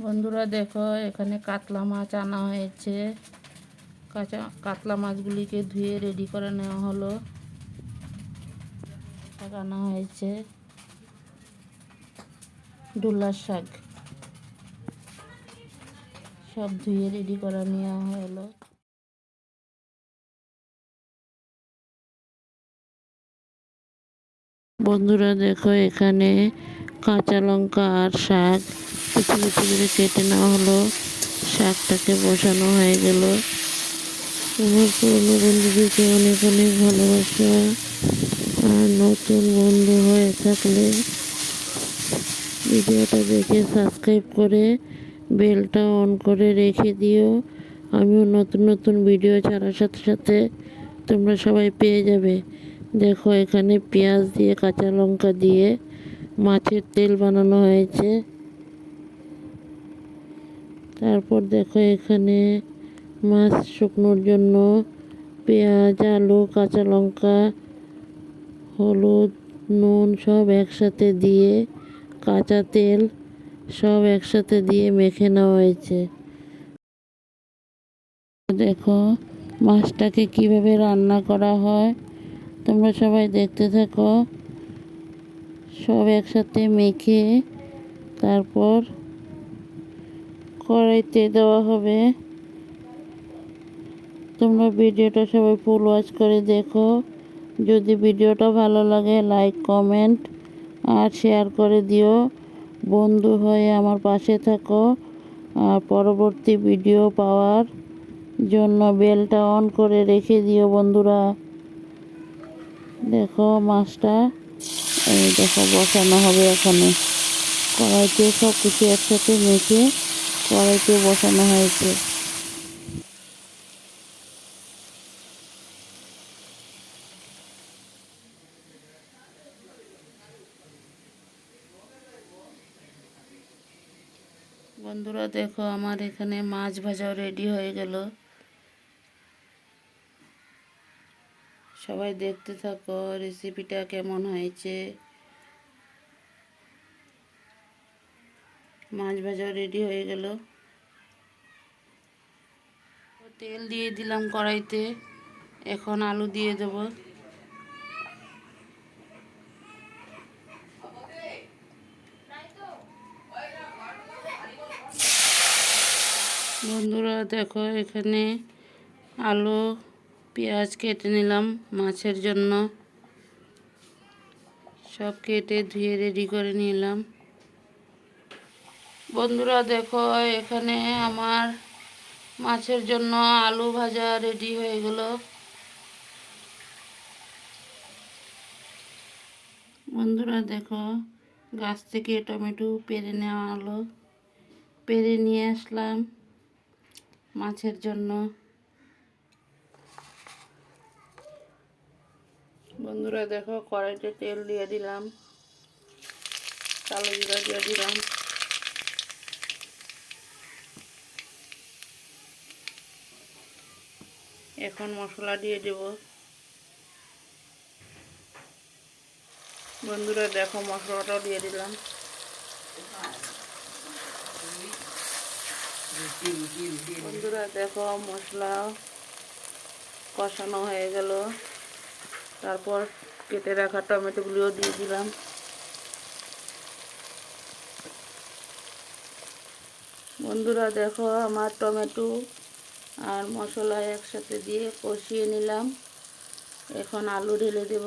বন্ধুরা দেখো, এখানে কাতলা মাছ আনা হয়েছে। কাঁচা কাতলা মাছগুলিকে ধুয়ে রেডি করে নেওয়া হলো। আনা হয়েছে। ডুলার শাক। সব ধুয়ে রেডি করে নেওয়া হলো। বন্ধুরা দেখো, এখানে কাঁচা লঙ্কা আর শাক। কুচি কুচি করে কেটে নেওয়া হলো। শাকটাকে বসানো হয়ে গেল। আমার পুরনো বন্ধুদেরকে অনেক অনেক ভালোবাসা। আর নতুন বন্ধু হয়ে থাকলে ভিডিওটা দেখে সাবস্ক্রাইব করে বেলটা অন করে রেখে দিও। আমিও নতুন নতুন ভিডিও ছাড়ার সাথে সাথে তোমরা সবাই পেয়ে যাবে। দেখো এখানে পেঁয়াজ দিয়ে, কাঁচা লঙ্কা দিয়ে মাছের তেল বানানো হয়েছে। তারপর দেখো এখানে মাছ শুকনোর জন্য পেঁয়াজ, আলু, কাঁচা লঙ্কা, হলুদ, নুন সব একসাথে দিয়ে কাঁচা তেল সব একসাথে দিয়ে মেখে নেওয়া হয়েছে। দেখো মাছটাকে কীভাবে রান্না করা হয়, তোমরা সবাই দেখতে থাকো। সব একসাথে মেখে তারপর কড়াইতে দেওয়া হবে। তোমরা ভিডিওটা সবাই ফুল ওয়াচ করে দেখো। যদি ভিডিওটা ভালো লাগে লাইক কমেন্ট আর শেয়ার করে দিও। বন্ধু হয়ে আমার পাশে থাকো। আর পরবর্তী ভিডিও পাওয়ার জন্য বেলটা অন করে রেখে দিও বন্ধুরা। দেখো মাছটা। এই দেখো বসানো হবে এখানে। কড়াইতে সব কিছু একসাথে মেখে কড়াইতে বসানো হয়েছে। বন্ধুরা, দেখো আমার এখানে মাছ ভাজাও রেডি হয়ে গেল। সবাই দেখতে থাকো রেসিপিটা কেমন হয়েছে। মাছ ভাজা রেডি হয়ে গেল। তেল দিয়ে দিলাম কড়াইতে। এখন আলু দিয়ে দেব। বন্ধুরা, দেখো, এখানে আলু, পেঁয়াজ কেটে নিলাম মাছের জন্য। সব কেটে ধুয়ে রেডি করে নিলাম। বন্ধুরা দেখো, এখানে আমার মাছের জন্য আলু ভাজা রেডি হয়ে গেল। বন্ধুরা দেখো, গাছ থেকে টমেটো পেরে নেওয়া হলো। পেরে নিয়ে আসলাম মাছের জন্য। বন্ধুরা দেখো, কড়াইতে তেল দিয়ে দিলাম, কালো জিরা দিয়ে দিলাম। এখন মশলা দিয়ে দেব। বন্ধুরা, দেখো মশলাটাও দিয়ে দিলাম। বন্ধুরা, দেখো মশলা কষানো হয়ে গেল। তারপর কেটে রাখা টমেটোগুলিও দিয়ে দিলাম। বন্ধুরা, দেখো আমার টমেটো আর মশলা একসাথে দিয়ে কষিয়ে নিলাম। এখন আলু ঢেলে দেব।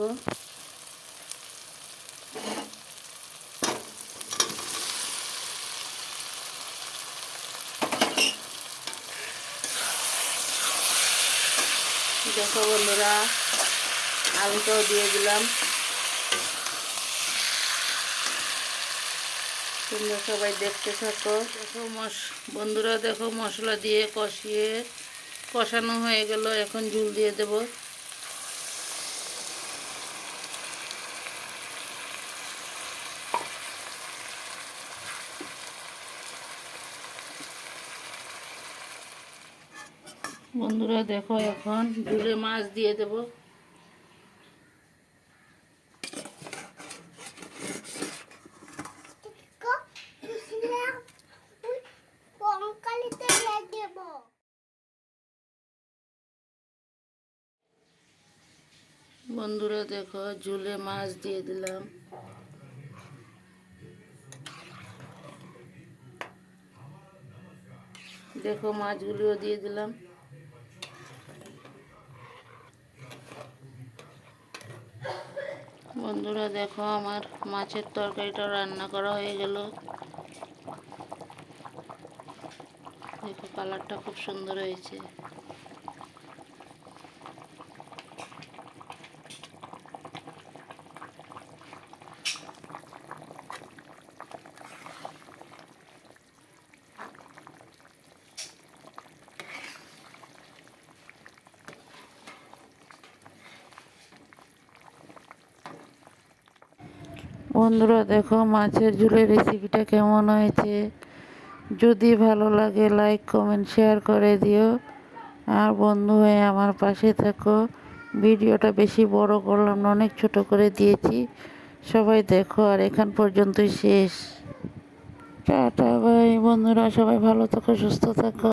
দেখো বন্ধুরা, আলুটাও দিয়ে দিলাম। তোমরা সবাই দেখতে থাকো। দেখো মশ, বন্ধুরা দেখো মশলা দিয়ে কষিয়ে কষানো হয়ে গেল, এখন ঝুল দিয়ে দেব। বন্ধুরা দেখো এখন ঝুলে মাছ দিয়ে দেব। বন্ধুরা দেখো, ঝুলে মাছ দিয়ে দিলাম। দেখো, মাছগুলিও দিয়ে দিলাম। বন্ধুরা দেখো, আমার মাছের তরকারিটা রান্না করা হয়ে গেল। দেখো, কালারটা খুব সুন্দর হয়েছে। বন্ধুরা, দেখো মাছের ঝুলের রেসিপিটা কেমন হয়েছে? যদি ভালো লাগে লাইক কমেন্ট শেয়ার করে দিও। আর বন্ধু হয়ে আমার পাশে থাকো। ভিডিওটা বেশি বড় করলাম না, অনেক ছোট করে দিয়েছি। সবাই দেখো, আর এখান পর্যন্তই শেষ। টাটা ভাই বন্ধুরা, সবাই ভালো থাকো, সুস্থ থাকো।